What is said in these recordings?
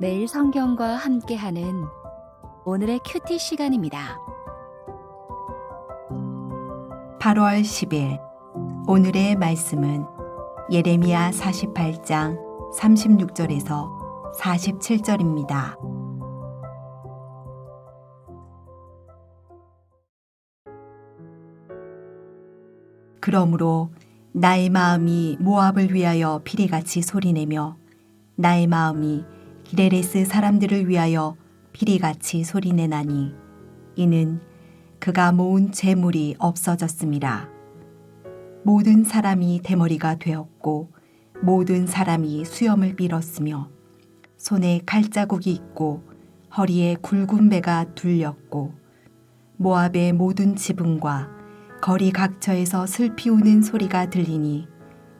매일 성경과 함께하는 오늘의 큐티 시간입니다. 8월 10일 오늘의 말씀은 예레미야 48장 36절에서 47절입니다. 그러므로 나의 마음이 모압을 위하여 피리같이 소리내며 나의 마음이 기레레스 사람들을 위하여 피리같이 소리내나니 이는 그가 모은 재물이 없어졌습니다. 모든 사람이 대머리가 되었고 모든 사람이 수염을 빌었으며 손에 칼자국이 있고 허리에 굵은 배가 둘렸고 모압의 모든 지붕과 거리 각처에서 슬피 우는 소리가 들리니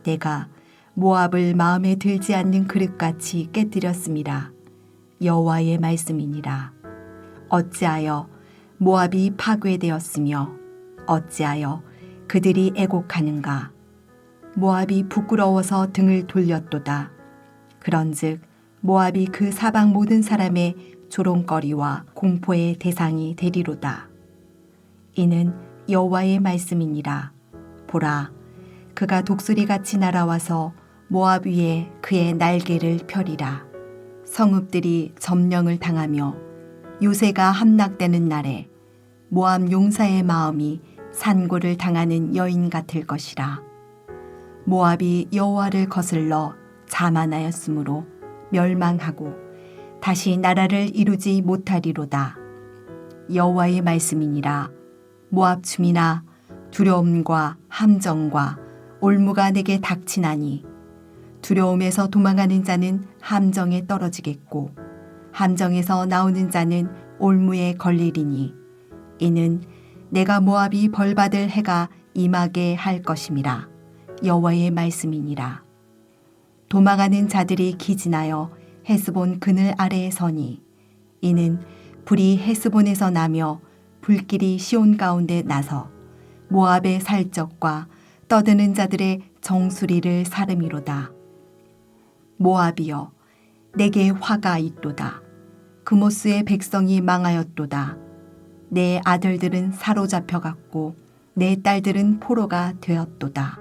내가 모압을 마음에 들지 않는 그릇같이 깨뜨렸습니다. 여호와의 말씀이니라. 어찌하여 모압이 파괴되었으며 어찌하여 그들이 애곡하는가 모압이 부끄러워서 등을 돌렸도다 그런즉 모압이 그 사방 모든 사람의 조롱거리와 공포의 대상이 되리로다 이는 여호와의 말씀이니라 보라 그가 독수리같이 날아와서 모압 위에 그의 날개를 펴리라 성읍들이 점령을 당하며 요새가 함락되는 날에 모압 용사의 마음이 산고를 당하는 여인 같을 것이라. 모압이 여호와를 거슬러 자만하였으므로 멸망하고 다시 나라를 이루지 못하리로다. 여호와의 말씀이니라. 모압 춤이나 두려움과 함정과 올무가 내게 닥치나니 두려움에서 도망하는 자는 함정에 떨어지겠고 함정에서 나오는 자는 올무에 걸리리니 이는 내가 모압이 벌받을 해가 임하게 할 것임이라 여호와의 말씀이니라. 도망하는 자들이 기진하여 헤스본 그늘 아래에 서니 이는 불이 헤스본에서 나며 불길이 시온 가운데 나서 모압의 살적과 떠드는 자들의 정수리를 사름이로다 모압이여 내게 화가 있도다. 그모스의 백성이 망하였도다. 내 아들들은 사로잡혀 갔고 내 딸들은 포로가 되었도다.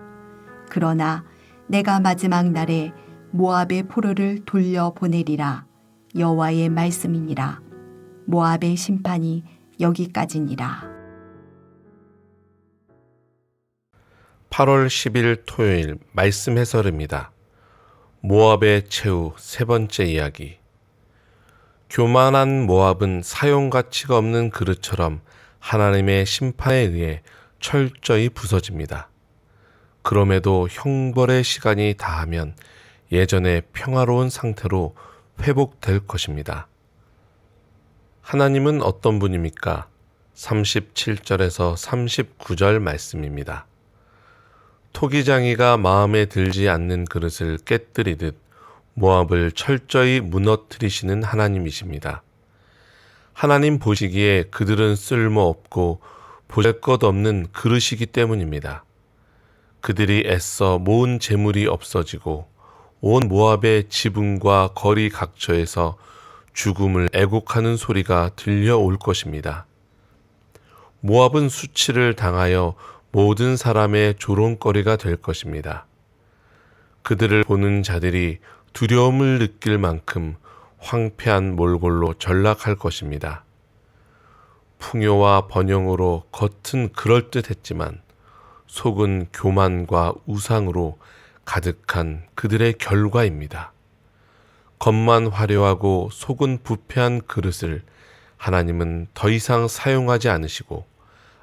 그러나 내가 마지막 날에 모압의 포로를 돌려 보내리라. 여호와의 말씀이니라. 모압의 심판이 여기까지니라. 8월 10일 토요일 말씀 해설입니다. 모압의 최후 세 번째 이야기. 교만한 모압은 사용 가치가 없는 그릇처럼 하나님의 심판에 의해 철저히 부서집니다. 그럼에도 형벌의 시간이 다하면 예전의 평화로운 상태로 회복될 것입니다. 하나님은 어떤 분입니까? 37절에서 39절 말씀입니다. 토기장이가 마음에 들지 않는 그릇을 깨뜨리듯 모압을 철저히 무너뜨리시는 하나님이십니다. 하나님 보시기에 그들은 쓸모없고 보잘것 없는 그릇이기 때문입니다. 그들이 애써 모은 재물이 없어지고 온 모압의 지붕과 거리 각처에서 죽음을 애곡하는 소리가 들려올 것입니다. 모압은 수치를 당하여 모든 사람의 조롱거리가 될 것입니다. 그들을 보는 자들이 두려움을 느낄 만큼 황폐한 몰골로 전락할 것입니다. 풍요와 번영으로 겉은 그럴듯했지만 속은 교만과 우상으로 가득한 그들의 결과입니다. 겉만 화려하고 속은 부패한 그릇을 하나님은 더 이상 사용하지 않으시고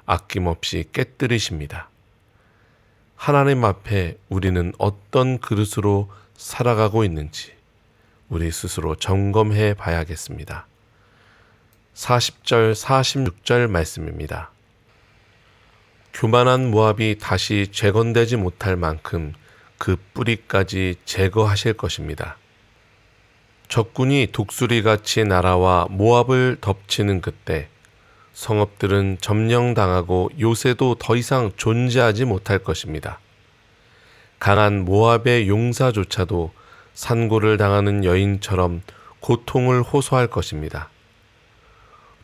아낌없이 깨뜨리십니다. 하나님 앞에 우리는 어떤 그릇으로 살아가고 있는지 우리 스스로 점검해 봐야겠습니다. 40절, 46절 말씀입니다. 교만한 모압이 다시 재건되지 못할 만큼 그 뿌리까지 제거하실 것입니다. 적군이 독수리같이 날아와 모압을 덮치는 그때 성읍들은 점령당하고 요새도 더 이상 존재하지 못할 것입니다. 강한 모압의 용사조차도 산고를 당하는 여인처럼 고통을 호소할 것입니다.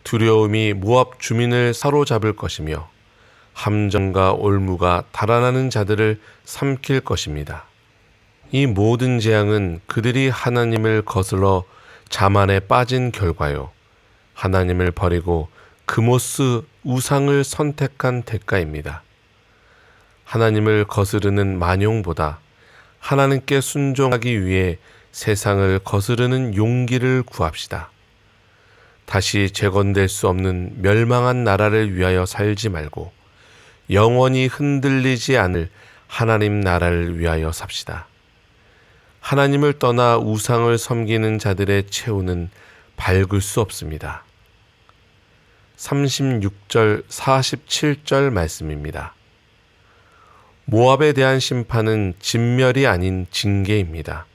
두려움이 모압 주민을 사로잡을 것이며 함정과 올무가 달아나는 자들을 삼킬 것입니다. 이 모든 재앙은 그들이 하나님을 거슬러 자만에 빠진 결과요. 하나님을 버리고 그모스 우상을 선택한 대가입니다. 하나님을 거스르는 만용보다 하나님께 순종하기 위해 세상을 거스르는 용기를 구합시다. 다시 재건될 수 없는 멸망한 나라를 위하여 살지 말고 영원히 흔들리지 않을 하나님 나라를 위하여 삽시다. 하나님을 떠나 우상을 섬기는 자들의 채우는 밝을 수 없습니다. 36절, 47절 말씀입니다. 모압에 대한 심판은 진멸이 아닌 징계입니다.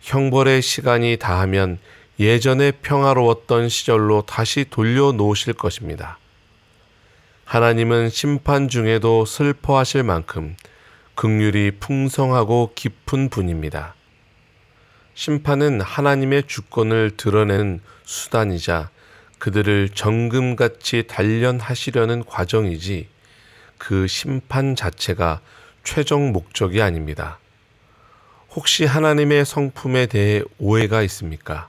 형벌의 시간이 다하면 예전에 평화로웠던 시절로 다시 돌려놓으실 것입니다. 하나님은 심판 중에도 슬퍼하실 만큼 극률이 풍성하고 깊은 분입니다. 심판은 하나님의 주권을 드러내는 수단이자 그들을 정금같이 단련하시려는 과정이지 그 심판 자체가 최종 목적이 아닙니다. 혹시 하나님의 성품에 대해 오해가 있습니까?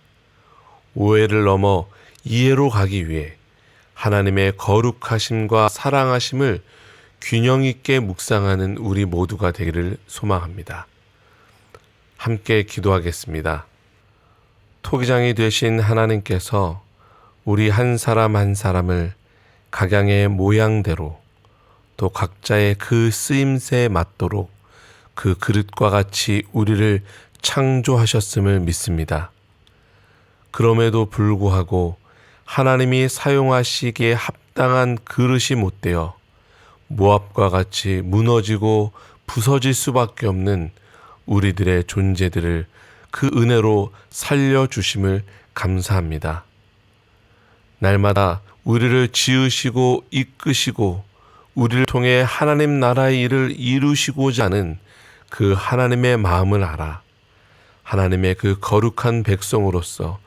오해를 넘어 이해로 가기 위해 하나님의 거룩하심과 사랑하심을 균형 있게 묵상하는 우리 모두가 되기를 소망합니다. 함께 기도하겠습니다. 토기장이 되신 하나님께서 우리 한 사람 한 사람을 각양의 모양대로 또 각자의 그 쓰임새에 맞도록 그 그릇과 같이 우리를 창조하셨음을 믿습니다. 그럼에도 불구하고 하나님이 사용하시기에 합당한 그릇이 못 되어 모압과 같이 무너지고 부서질 수밖에 없는 우리들의 존재들을 그 은혜로 살려주심을 감사합니다. 날마다 우리를 지으시고 이끄시고 우리를 통해 하나님 나라의 일을 이루시고자 하는 그 하나님의 마음을 알아 하나님의 그 거룩한 백성으로서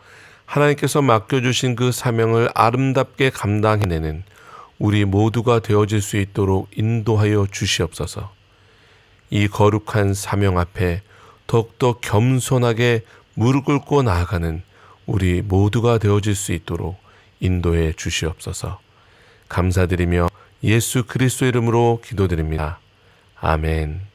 하나님께서 맡겨주신 그 사명을 아름답게 감당해내는 우리 모두가 되어질 수 있도록 인도하여 주시옵소서. 이 거룩한 사명 앞에 더욱더 겸손하게 무릎 꿇고 나아가는 우리 모두가 되어질 수 있도록 인도해 주시옵소서. 감사드리며 예수 그리스도 이름으로 기도드립니다. 아멘.